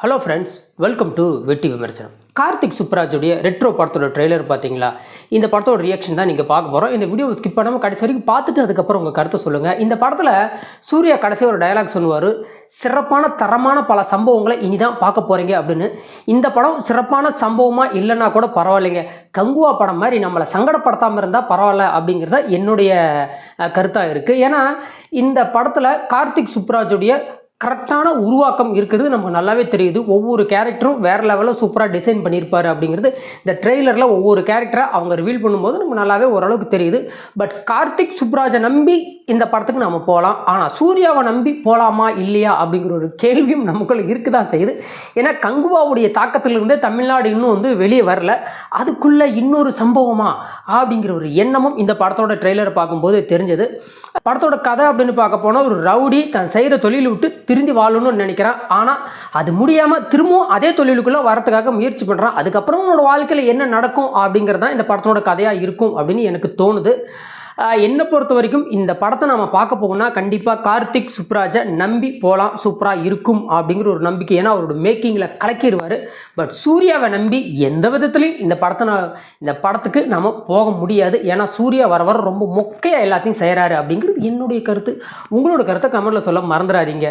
Hello friends welcome to வெட்டி விமர்சனம் கார்த்திக் சுப்ராஜுடைய ரெட்ரோ படத்தோட ட்ரெய்லர் பார்த்தீங்களா? இந்த படத்தோட ரியாக்ஷன் தான் நீங்கள் பார்க்க போகிறோம் இந்த வீடியோ ஸ்கிப் பண்ணாமல் கடைசி வரைக்கும் பார்த்துட்டு அதுக்கப்புறம் உங்கள் கருத்தை சொல்லுங்கள் இந்த படத்தில் சூர்யா கடைசி ஒரு டயலாக் சொல்லுவார். சிறப்பான தரமான பல சம்பவங்களை இனி தான் பார்க்க போகிறீங்க அப்படின்னு. இந்த படம் சிறப்பான சம்பவமாக இல்லைன்னா கூட பரவாயில்லைங்க. கங்குவா படம் மாதிரி நம்மளை சங்கடப்படுத்தாமல் இருந்தால் பரவாயில்ல அப்படிங்கிறத என்னுடைய கருத்தாக இருக்குது ஏன்னா இந்த படத்தில் கார்த்திக் சுப்ராஜுடைய கரெக்டான உருவாக்கம் இருக்கிறது நமக்கு நல்லாவே தெரியுது. ஒவ்வொரு கேரக்டரும் வேறு லெவலில் சூப்பராக டிசைன் பண்ணியிருப்பார் அப்படிங்கிறது இந்த ட்ரெய்லரில் ஒவ்வொரு கேரக்டரை அவங்க ரிவீல் பண்ணும்போது நமக்கு நல்லாவே ஓரளவுக்கு தெரியுது. பட் கார்த்திக் சுப்ராஜை நம்பி இந்த படத்துக்கு நம்ம போகலாம். ஆனால் சூர்யாவை நம்பி போகலாமா இல்லையா அப்படிங்கிற ஒரு கேள்வியும் நமக்குள்ள இருக்கு தான் செய்யுது. ஏன்னா கங்குவாவுடைய தாக்கத்திலிருந்தே தமிழ்நாடு இன்னும் வந்து வெளியே வரல. அதுக்குள்ளே இன்னொரு சம்பவமா அப்படிங்கிற ஒரு எண்ணமும் இந்த படத்தோட ட்ரெய்லரை பார்க்கும்போது தெரிஞ்சது. படத்தோட கதை அப்படின்னு பார்க்க போனால் ஒரு ரவுடி தன் செய்கிற தொழிலை விட்டு திருந்தி வாழணும்னு நினைக்கிறான். ஆனால் அது முடியாமல் திரும்பவும் அதே தொழிலுக்குள்ளே வரத்துக்காக முயற்சி பண்ணுறான் அதுக்கப்புறம் உன்னோட வாழ்க்கையில் என்ன நடக்கும் அப்படிங்கிறது தான் இந்த படத்தோட கதையாக இருக்கும் அப்படின்னு எனக்கு தோணுது. என்னை பொறுத்த வரைக்கும் இந்த படத்தை நம்ம பார்க்க போகணும்னா கண்டிப்பாக கார்த்திக் சுப்ராஜை நம்பி போகலாம் சூப்பராக இருக்கும் அப்படிங்கிற ஒரு நம்பிக்கை. ஏன்னா அவரோட மேக்கிங்கில் கலக்கிடுவார். பட் சூர்யாவை நம்பி எந்த விதத்துலையும் இந்த படத்தை நான் இந்த படத்துக்கு நம்ம போக முடியாது. ஏன்னா சூர்யா வர வர ரொம்ப மொக்கையாக எல்லாத்தையும் செய்கிறாரு அப்படிங்கிறது என்னுடைய கருத்து. உங்களோட கருத்தை கமெண்டில் சொல்ல மறந்துடாதீங்க.